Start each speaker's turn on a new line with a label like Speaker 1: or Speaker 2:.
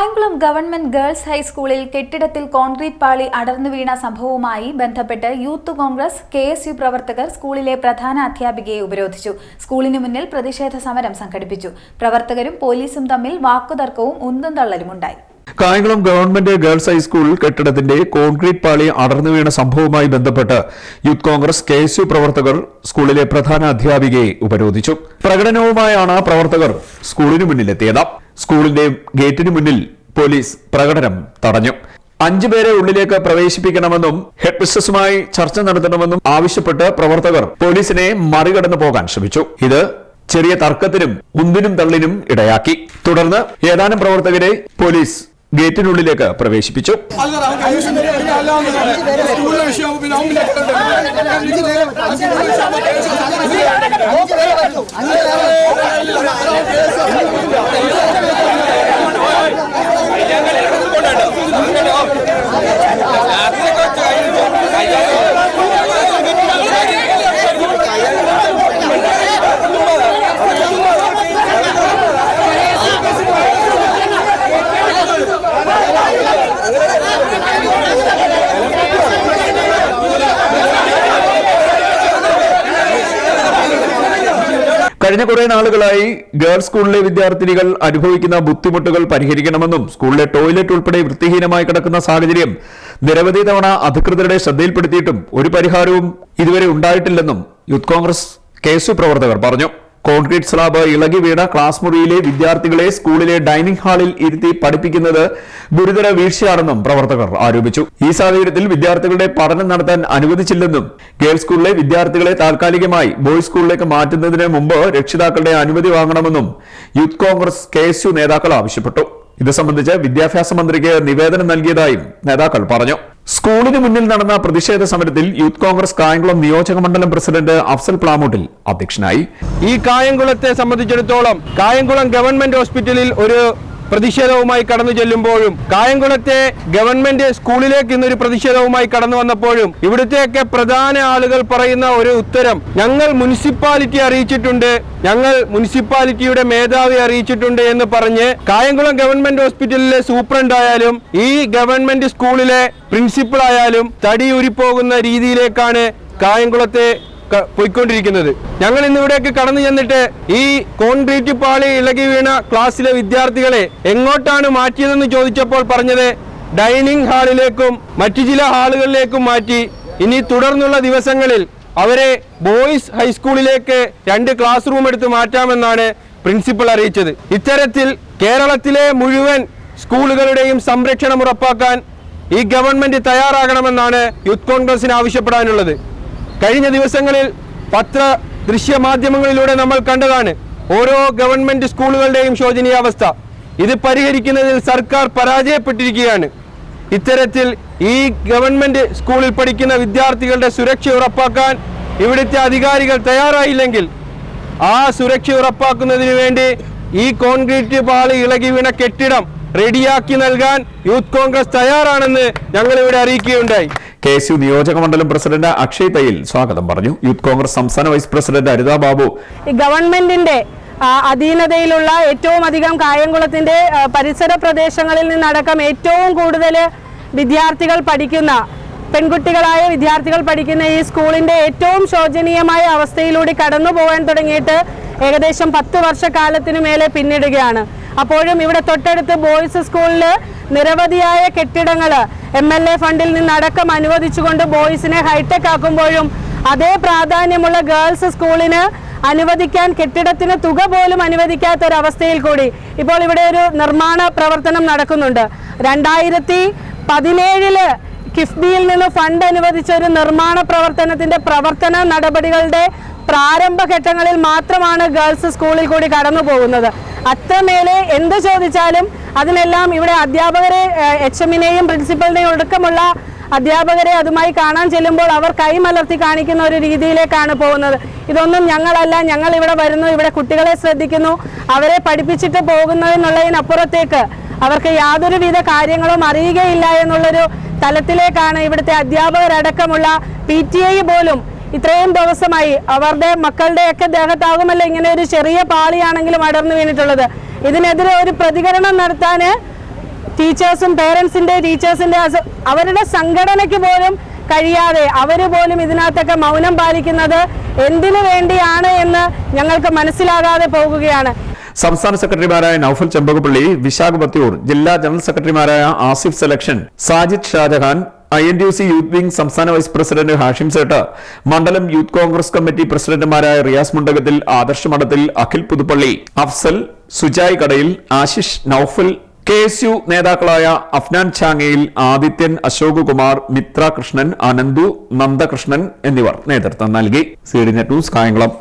Speaker 1: Kayamkulam government girls ഹൈസ്കൂളിൽ കെട്ടിടത്തിൽ concrete പാളി അടർന്നു വീണ സംഭവവുമായി ബന്ധപ്പെട്ട് youth Congress K S U പ്രവർത്തകർ സ്കൂളിലെ പ്രധാന അധ്യാപികയെ ഉപരോധിച്ചു. സ്കൂളിന് മുന്നിൽ പ്രതിഷേധ സമരം സംഘടിപ്പിച്ചു. പ്രവർത്തകരും പോലീസും തമ്മിൽ വാക്കുതർക്കവും ഉന്തും തള്ളലുമുണ്ടായി.
Speaker 2: Kayamkulam government girls high school കെട്ടിടത്തിന്റെ കോൺക്രീറ്റ് പാളി അടർന്നു വീണ സംഭവവുമായി ബന്ധപ്പെട്ട് youth Congress K S U പ്രവർത്തകർ സ്കൂളിലെ പ്രധാന അധ്യാപികയെ ഉപരോധിച്ചു. പ്രകടനവുമായാണ് പ്രവർത്തകർ സ്കൂളിനു മുന്നിലെത്തിയത്. സ്കൂളിന്റെ ഗേറ്റിനു മുന്നിൽ പോലീസ് പ്രകടനം തടഞ്ഞു. അഞ്ചു പേരെ ഉള്ളിലേക്ക് പ്രവേശിപ്പിക്കണമെന്നും ഹെഡ് മിസ്റ്റസുമായി ചർച്ച നടത്തണമെന്നും ആവശ്യപ്പെട്ട് പ്രവർത്തകർ പോലീസിനെ മറികടന്നു പോകാൻ ശ്രമിച്ചു. ഇത് ചെറിയ തർക്കത്തിനും ഉന്തിനും തള്ളിനും ഇടയാക്കി. തുടർന്ന് ഏതാനും പ്രവർത്തകരെ പോലീസ് ഗേറ്റിനുള്ളിലേക്ക് പ്രവേശിപ്പിച്ചു. കഴിഞ്ഞ കുറെ നാളുകളായി ഗേൾസ് സ്കൂളിലെ വിദ്യാർത്ഥിനികൾ അനുഭവിക്കുന്ന ബുദ്ധിമുട്ടുകൾ പരിഹരിക്കണമെന്നും സ്കൂളിലെ ടോയ്ലറ്റ് ഉൾപ്പെടെ വൃത്തിഹീനമായി കിടക്കുന്ന സാഹചര്യം നിരവധി തവണ അധികൃതരുടെ ശ്രദ്ധയിൽപ്പെടുത്തിയിട്ടും ഒരു പരിഹാരവും ഇതുവരെ ഉണ്ടായിട്ടില്ലെന്നും യൂത്ത് കോൺഗ്രസ് കെ എസ് പ്രവർത്തകർ പറഞ്ഞു. കോൺക്രീറ്റ് സ്ലാബ് ഇളകി വീണ ക്ലാസ് മുറിയിലെ വിദ്യാർത്ഥികളെ സ്കൂളിലെ ഡൈനിങ് ഹാളിൽ ഇരുത്തി പഠിപ്പിക്കുന്നത് ഗുരുതര വീഴ്ചയാണെന്നും പ്രവർത്തകർ ആരോപിച്ചു. ഈ സാഹചര്യത്തിൽ വിദ്യാർത്ഥികളുടെ പഠനം നടത്താൻ അനുവദിച്ചില്ലെന്നും ഗേൾസ് സ്കൂളിലെ വിദ്യാർത്ഥികളെ താൽക്കാലികമായി ബോയ്സ് സ്കൂളിലേക്ക് മാറ്റുന്നതിന് മുമ്പ് രക്ഷിതാക്കളുടെ അനുമതി വാങ്ങണമെന്നും യൂത്ത് കോൺഗ്രസ് കെ നേതാക്കൾ ആവശ്യപ്പെട്ടു. ഇത് സംബന്ധിച്ച് വിദ്യാഭ്യാസ മന്ത്രിക്ക് നിവേദനം നൽകിയതായും നേതാക്കൾ പറഞ്ഞു. സ്കൂളിന് മുന്നിൽ നടന്ന പ്രതിഷേധ സമരത്തിൽ യൂത്ത് കോൺഗ്രസ് കായംകുളം നിയോജക മണ്ഡലം പ്രസിഡന്റ് അഫ്സൽ പ്ലാമൂട്ടിൽ അധ്യക്ഷനായി.
Speaker 3: ഈ കായംകുളത്തെ സംബന്ധിച്ചിടത്തോളം കായംകുളം ഗവൺമെന്റ് ഹോസ്പിറ്റലിൽ ഒരു പ്രതിഷേധവുമായി കടന്നു ചെല്ലുമ്പോഴും കായംകുളത്തെ ഗവൺമെന്റ് സ്കൂളിലേക്ക് ഇന്നൊരു പ്രതിഷേധവുമായി കടന്നു വന്നപ്പോഴും ഇവിടുത്തെയൊക്കെ പ്രധാന ആളുകൾ പറയുന്ന ഒരു ഉത്തരം ഞങ്ങൾ മുനിസിപ്പാലിറ്റി അറിയിച്ചിട്ടുണ്ട് ഞങ്ങൾ മുനിസിപ്പാലിറ്റിയുടെ മേധാവി അറിയിച്ചിട്ടുണ്ട് എന്ന് പറഞ്ഞ് കായംകുളം ഗവൺമെന്റ് ഹോസ്പിറ്റലിലെ സൂപ്രണ്ട് ആയാലും ഈ ഗവൺമെന്റ് സ്കൂളിലെ പ്രിൻസിപ്പൾ ആയാലും തടി ഉരിപ്പോകുന്ന രീതിയിലേക്കാണ് കായംകുളത്തെ പോയിക്കൊണ്ടിരിക്കുന്നത്. ഞങ്ങൾ ഇന്ന് ഇവിടേക്ക് കടന്നു ചെന്നിട്ട് ഈ കോൺക്രീറ്റ് പാളി ഇളകി വീണ ക്ലാസ്സിലെ വിദ്യാർത്ഥികളെ എങ്ങോട്ടാണ് മാറ്റിയതെന്ന് ചോദിച്ചപ്പോൾ പറഞ്ഞത് ഡൈനിങ് ഹാളിലേക്കും മറ്റു ചില ഹാളുകളിലേക്കും മാറ്റി. ഇനി തുടർന്നുള്ള ദിവസങ്ങളിൽ അവരെ ബോയ്സ് ഹൈസ്കൂളിലേക്ക് രണ്ട് ക്ലാസ് റൂം എടുത്ത് മാറ്റാമെന്നാണ് പ്രിൻസിപ്പൽ അറിയിച്ചത്. ഇത്തരത്തിൽ കേരളത്തിലെ മുഴുവൻ സ്കൂളുകളുടെയും സംരക്ഷണം ഉറപ്പാക്കാൻ ഈ ഗവൺമെന്റ് തയ്യാറാകണമെന്നാണ് യൂത്ത് കോൺഗ്രസിന് ആവശ്യപ്പെടാനുള്ളത്. കഴിഞ്ഞ ദിവസങ്ങളിൽ പത്ര ദൃശ്യമാധ്യമങ്ങളിലൂടെ നമ്മൾ കണ്ടതാണ് ഓരോ ഗവൺമെന്റ് സ്കൂളുകളുടെയും ശോചനീയാവസ്ഥ. ഇത് പരിഹരിക്കുന്നതിൽ സർക്കാർ പരാജയപ്പെട്ടിരിക്കുകയാണ്. ഇത്തരത്തിൽ ഈ ഗവൺമെന്റ് സ്കൂളിൽ പഠിക്കുന്ന വിദ്യാർത്ഥികളുടെ സുരക്ഷ ഉറപ്പാക്കാൻ ഇവിടുത്തെ അധികാരികൾ തയ്യാറായില്ലെങ്കിൽ ആ സുരക്ഷ ഉറപ്പാക്കുന്നതിന് വേണ്ടി ഈ കോൺക്രീറ്റ് പാളി ഇളകി വീണ കെട്ടിടം റെഡിയാക്കി നൽകാൻ യൂത്ത് കോൺഗ്രസ് തയ്യാറാണെന്ന് ഞങ്ങൾ ഇവിടെ അറിയിക്കുകയുണ്ടായി.
Speaker 2: കെ എസ് യു നിയോജക മണ്ഡലം പ്രസിഡന്റ് അക്ഷയ് തയ്യിൽ സ്വാഗതം പറഞ്ഞു. യൂത്ത് കോൺഗ്രസ് സംസ്ഥാന വൈസ് പ്രസിഡന്റ് അരിതാ ബാബു.
Speaker 4: ഗവൺമെന്റിന്റെ അധീനതയിലുള്ള ഏറ്റവും അധികം കായംകുളത്തിന്റെ പരിസര പ്രദേശങ്ങളിൽ നിന്നടക്കം ഏറ്റവും കൂടുതൽ വിദ്യാർത്ഥികൾ പഠിക്കുന്ന പെൺകുട്ടികളായ വിദ്യാർത്ഥികൾ പഠിക്കുന്ന ഈ സ്കൂളിന്റെ ഏറ്റവും ശോചനീയമായ അവസ്ഥയിലൂടെ കടന്നു പോകാൻ തുടങ്ങിയിട്ട് ഏകദേശം പത്ത് വർഷക്കാലത്തിനു മേലെ പിന്നിടുകയാണ്. അപ്പോഴും ഇവിടെ തൊട്ടടുത്ത് ബോയ്സ് സ്കൂളിൽ നിരവധിയായ കെട്ടിടങ്ങൾ എം എൽ എ ഫണ്ടിൽ നിന്നടക്കം അനുവദിച്ചുകൊണ്ട് ബോയ്സിനെ ഹൈടെക് ആക്കുമ്പോഴും അതേ പ്രാധാന്യമുള്ള ഗേൾസ് സ്കൂളിന് അനുവദിക്കാൻ കെട്ടിടത്തിന് തുക പോലും അനുവദിക്കാത്ത ഒരു അവസ്ഥയിൽ കൂടി ഇപ്പോൾ ഇവിടെ ഒരു നിർമ്മാണ പ്രവർത്തനം നടക്കുന്നുണ്ട്. രണ്ടായിരത്തി പതിനേഴിൽ കിഫ്ബിയിൽ നിന്ന് ഫണ്ട് അനുവദിച്ച ഒരു നിർമ്മാണ പ്രവർത്തനത്തിന്റെ പ്രവർത്തന നടപടികളുടെ പ്രാരംഭഘട്ടങ്ങളിൽ മാത്രമാണ് ഗേൾസ് സ്കൂളിൽ കൂടി കടന്നു പോകുന്നത്. അത്രമേലെ എന്ത് ചോദിച്ചാലും അതിനെല്ലാം ഇവിടെ അധ്യാപകരെ എച്ച് എമ്മിനെയും പ്രിൻസിപ്പലിനെയും ഒടുക്കമുള്ള അധ്യാപകരെ അതുമായി കാണാൻ ചെല്ലുമ്പോൾ അവർ കൈമലർത്തി കാണിക്കുന്ന ഒരു രീതിയിലേക്കാണ് പോകുന്നത്. ഇതൊന്നും ഞങ്ങളല്ല. ഞങ്ങൾ ഇവിടെ വരുന്നു. ഇവിടെ കുട്ടികളെ ശ്രദ്ധിക്കുന്നു. അവരെ പഠിപ്പിച്ചിട്ട് പോകുന്നതിനുള്ളതിനപ്പുറത്തേക്ക് അവർക്ക് യാതൊരുവിധ കാര്യങ്ങളും അറിയുകയില്ല എന്നുള്ളൊരു തലത്തിലേക്കാണ് ഇവിടുത്തെ അധ്യാപകരടക്കമുള്ള പി ടി ഐ പോലും ഇത്രയും ദിവസമായി അവരുടെ മക്കളുടെയൊക്കെ ദേഹത്താകുമല്ലോ ഇങ്ങനെ ഒരു ചെറിയ പാളിയാണെങ്കിലും അടർന്നു വീണിട്ടുള്ളത്. ഇതിനെതിരെ ഒരു പ്രതികരണം നടത്താൻ ടീച്ചേഴ്സും പേരൻസിന്റെ ടീച്ചേഴ്സിന്റെ അവരുടെ സംഘടനയ്ക്ക് പോലും കഴിയാതെ അവർ പോലും ഇതിനകത്തൊക്കെ മൗനം പാലിക്കുന്നത് എന്തിനു വേണ്ടിയാണ് എന്ന് ഞങ്ങൾക്ക് മനസ്സിലാകാതെ പോകുകയാണ്.
Speaker 2: സംസ്ഥാന സെക്രട്ടറിമാരായ നൌഫൽ ചെമ്പകപ്പള്ളി വിശാഖ ബത്തിയൂർ ജില്ലാ ജനറൽ സെക്രട്ടറിമാരായ Asif selection Sajid Shajahan I N T U C youth wing സംസ്ഥാന വൈസ് പ്രസിഡന്റ് ഹാഷിം സേട്ട് മണ്ഡലം യൂത്ത് കോൺഗ്രസ് കമ്മിറ്റി പ്രസിഡന്റുമാരായ റിയാസ് മുണ്ടകത്തിൽ ആദർശ് മഠത്തിൽ അഖിൽ പുതുപ്പള്ളി അഫ്സൽ സുജായ് കടയിൽ Ashish Naufal K S U നേതാക്കളായ അഫ്നാൻ ഛാങ്ങയിൽ ആദിത്യൻ അശോക് കുമാർ മിത്ര കൃഷ്ണൻ അനന്തു നന്ദകൃഷ്ണൻ എന്നിവർ നേതൃത്വം നൽകി. C D news Kayamkulam.